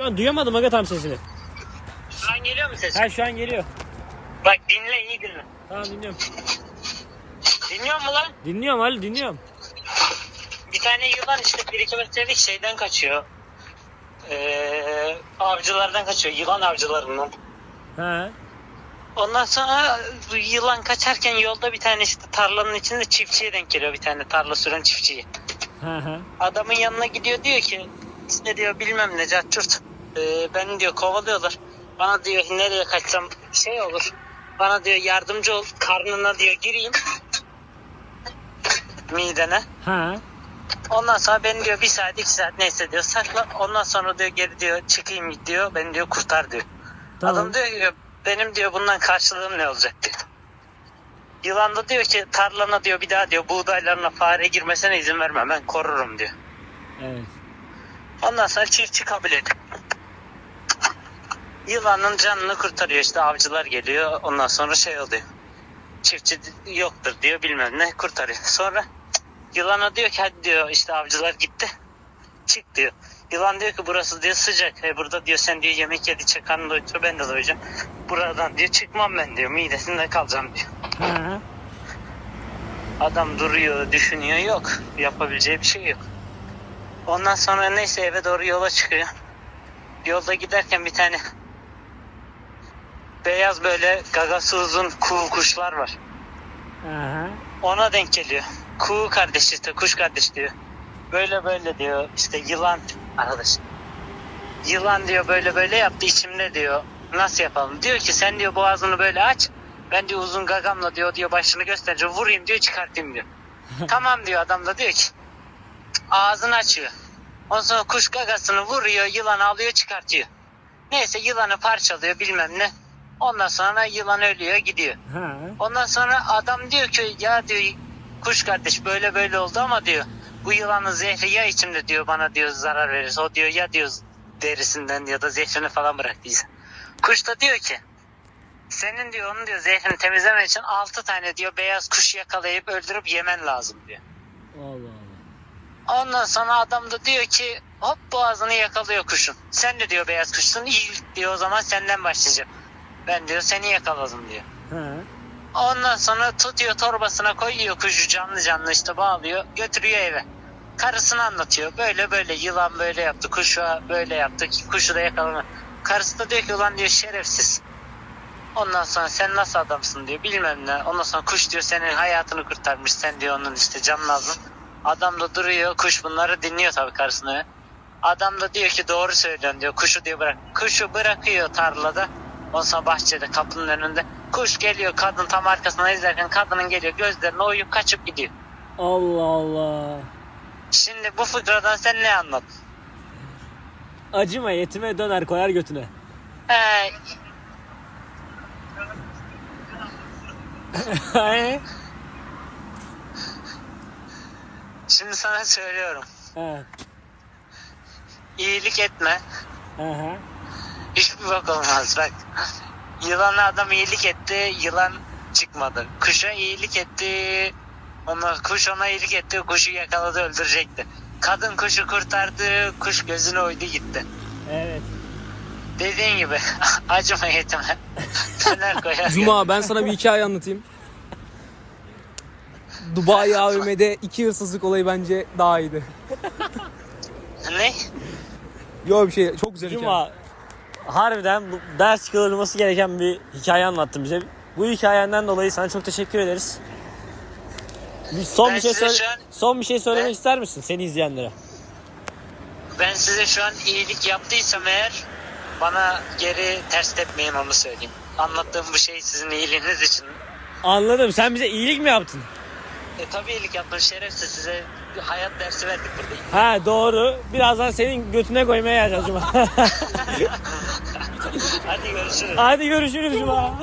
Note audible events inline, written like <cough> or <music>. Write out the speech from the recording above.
Şu an duyamadım aga tam sesini. Şu an geliyor mu ses? Ha şu an geliyor. Bak dinle iyi dinle. Tamam dinliyorum. Dinliyor mu lan? Dinliyorum Ali dinliyorum. Bir tane yılan işte bir iki metrelik şeyden kaçıyor. Ee, avcılardan kaçıyor. Yılan avcılarından. Ha. Ondan sonra yılan kaçarken yolda bir tane işte tarlanın içinde çiftçiye denk geliyor. Bir tane tarla süren çiftçiye. Ha ha. Adamın yanına gidiyor diyor ki işte diyor bilmem ne cahçurt. Ee, beni diyor kovalıyorlar. Bana diyor nereye kaçsam şey olur. Bana diyor yardımcı ol. Karnına diyor gireyim. Midene. Ha. Ondan sonra beni diyor bir saat iki saat neyse diyor sakla. Ondan sonra diyor geri diyor çıkayım diyor. Beni diyor kurtar diyor. Tamam. Adam diyor ki benim diyor bundan karşılığım ne olacak diyor. Yılan da diyor ki tarlana diyor bir daha diyor buğdaylarına fare girmesine izin vermem ben korurum diyor. Evet. Ondan sonra çiftçi kabul ediyor. Yılanın canını kurtarıyor işte avcılar geliyor ondan sonra şey oluyor. Çiftçi yoktur diyor bilmem ne kurtarıyor. Sonra yılana diyor ki hadi diyor işte avcılar gitti. Çık diyor. Yılan diyor ki burası diyor sıcak. E burada diyor sen diyor yemek yedikçe karnın doyuyor ben de doyacağım. Buradan diyor çıkmam ben diyor midesinde kalacağım diyor. Ha. Adam duruyor, düşünüyor. Yok. Yapabileceği bir şey yok. Ondan sonra neyse eve doğru yola çıkıyor. Yolda giderken bir tane beyaz böyle gagası uzun kuğu kuşlar var. Ha. Ona denk geliyor. Kuğu kardeş işte kuş kardeş diyor. Böyle böyle diyor işte yılan arkadaş. Yılan diyor böyle böyle yaptı içimde diyor. Nasıl yapalım? Diyor ki sen diyor boğazını böyle aç. Ben diyor uzun gagamla diyor diyor başını göstereceğim. Vurayım diyor çıkartayım diyor. <laughs> tamam diyor adam da diyor ki ağzını açıyor. Ondan sonra kuş gagasını vuruyor yılan alıyor çıkartıyor. Neyse yılanı parçalıyor bilmem ne. Ondan sonra yılan ölüyor gidiyor. Ha. Ondan sonra adam diyor ki ya diyor kuş kardeş böyle böyle oldu ama diyor bu yılanın zehri ya içimde diyor bana diyor zarar verirse o diyor ya diyor derisinden ya da zehrini falan bıraktıysa. Kuş da diyor ki senin diyor onun diyor zehrini temizlemek için 6 tane diyor beyaz kuş yakalayıp öldürüp yemen lazım diyor. Allah Allah. Ondan sonra adam da diyor ki hop boğazını yakalıyor kuşun. Sen de diyor beyaz kuşsun iyi diyor o zaman senden başlayacağım. Ben diyor seni yakaladım diyor. Ha. Ondan sonra tutuyor torbasına koyuyor kuşu canlı canlı işte bağlıyor götürüyor eve. Karısına anlatıyor böyle böyle yılan böyle yaptı kuşa böyle yaptı kuşu da yakaladı. Karısı da diyor ki ulan diyor şerefsiz. Ondan sonra sen nasıl adamsın diyor bilmem ne. Ondan sonra kuş diyor senin hayatını kurtarmış sen diyor onun işte canını aldın. Adam da duruyor kuş bunları dinliyor tabii karısını. Adam da diyor ki doğru söylüyorsun diyor kuşu diyor bırak. Kuşu bırakıyor tarlada. Ondan sonra bahçede kapının önünde. Kuş geliyor kadın tam arkasına izlerken kadının geliyor gözlerine oyup kaçıp gidiyor. Allah Allah. Şimdi bu fıkradan sen ne anladın? Acıma yetime döner koyar götüne. He, Ha. <laughs> şimdi sana söylüyorum. Ha. İyilik etme. Aha. Hiçbir bak olmaz bak. Yılana adam iyilik etti. Yılan çıkmadı. Kuşa iyilik etti. Ona, kuş ona iyilik etti. Kuşu yakaladı öldürecekti. Kadın kuşu kurtardı. Kuş gözünü oydu gitti. Evet. Dediğin gibi <laughs> acıma yetime. <laughs> Döner koyar. Cuma ben sana bir hikaye anlatayım. Dubai AVM'de iki hırsızlık olayı bence daha iyiydi. Ne? Yok bir şey çok güzel hikaye. Harbiden bu ders çıkarılması gereken bir hikaye anlattın bize. Bu hikayenden dolayı sana çok teşekkür ederiz. Bir son Ben bir şey söyle an- son bir şey söylemek Ben- ister misin seni izleyenlere? Ben size şu an iyilik yaptıysam eğer bana geri ters tepmeyin onu söyleyeyim. Anlattığım bu şey sizin iyiliğiniz için. Anladım. Sen bize iyilik mi yaptın? E tabii iyilik yaptım şerefsiz size hayat dersi verdik burada. Ha doğru. Birazdan senin götüne koymaya geleceğiz. <laughs> <laughs> Hadi görüşürüz. Hadi görüşürüz Cuma.